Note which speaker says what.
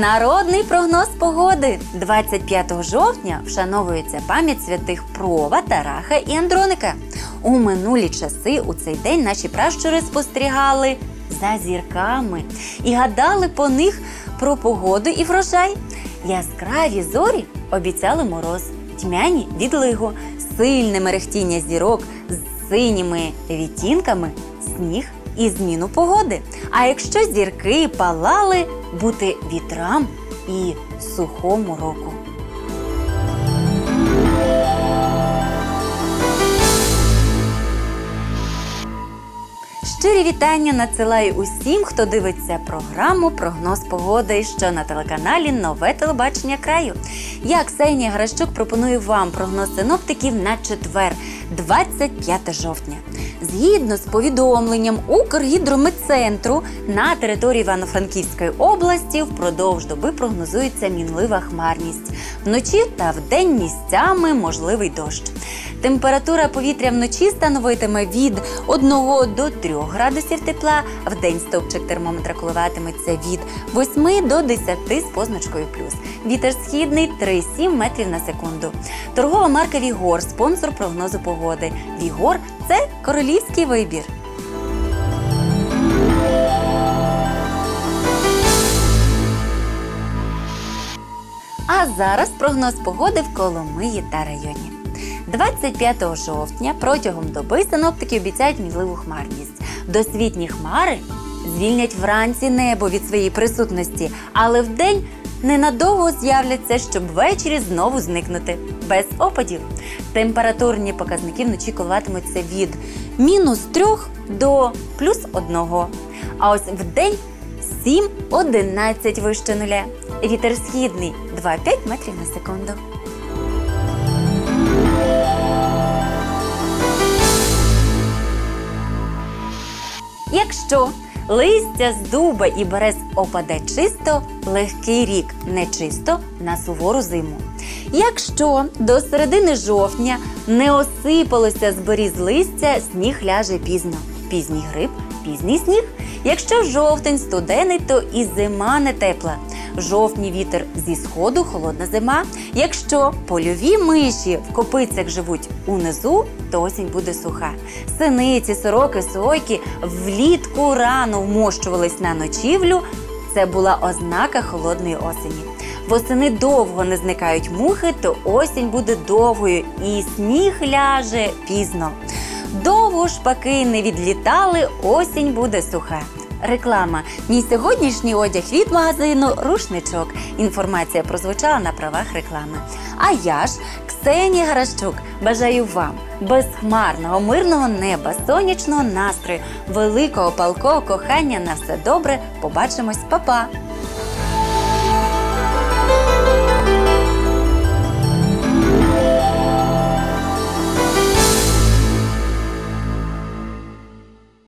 Speaker 1: Народний прогноз погоди 25 жовтня вшановується пам'ять святих Прова, Тараха і Андроника. У минулі часи у цей день наші пращури спостерігали за зірками і гадали по них про погоду і врожай. Яскраві зорі обіцяли мороз, тьмяні відлигу, сильне мерехтіння зірок з синіми відтінками, сніг і зміну погоди. А якщо зірки палали, бути вітрам і сухому року. Щирі вітання надсилаю усім, хто дивиться програму Прогноз погоди, що на телеканалі Нове телебачення краю. Я Ксенія Гращук пропоную вам прогноз синоптиків на четвер, 25 жовтня. Згідно з повідомленням Укргідрометцентру на території Івано-Франківської області впродовж доби прогнозується мінлива хмарність. Вночі та вдень місцями можливий дощ. Температура повітря вночі становитиме від 1 до 3 градусів тепла, в день стовпчик термометра коливатиметься від 8 до 10 з позначкою плюс. Вітер східний 3,7 метрів на секунду. Торгова марка Вігор, спонсор прогнозу погоди. Вігор це королівський вибір. А зараз прогноз погоди в Коломиї та районі. 25 жовтня протягом доби синоптики обіцяють мінливу хмарність. Досвітні хмари звільнять вранці небо від своєї присутності, але вдень ненадовго з'являться, щоб ввечері знову зникнути без опадів. Температурні показники вночі коливатимуться від мінус 3 до плюс 1. А ось вдень 7-11 вище нуля. Вітер східний 2-5 метрів на секунду. Якщо листя з дуба і берез опаде чисто, легкий рік нечисто на сувору зиму. Якщо до середини жовтня не осипалося з беріз листя, сніг ляже пізно. Пізній гриб, пізній сніг. Якщо жовтень студений, то і зима не тепла. Жовтні вітер зі сходу, холодна зима. Якщо польові миші в копицях живуть унизу, то осінь буде суха. Синиці, сороки, сойки влітку рано вмощувались на ночівлю. Це була ознака холодної осені. Восени довго не зникають мухи, то осінь буде довгою і сніг ляже пізно. Довго шпаки не відлітали, осінь буде суха. Реклама. Мій сьогоднішній одяг від магазину Рушничок. Інформація прозвучала на правах реклами. А я ж, Ксенія Гарашчук, бажаю вам безхмарного, мирного неба, сонячного настрою, великого палкого кохання на все добре. Побачимось, Па-па!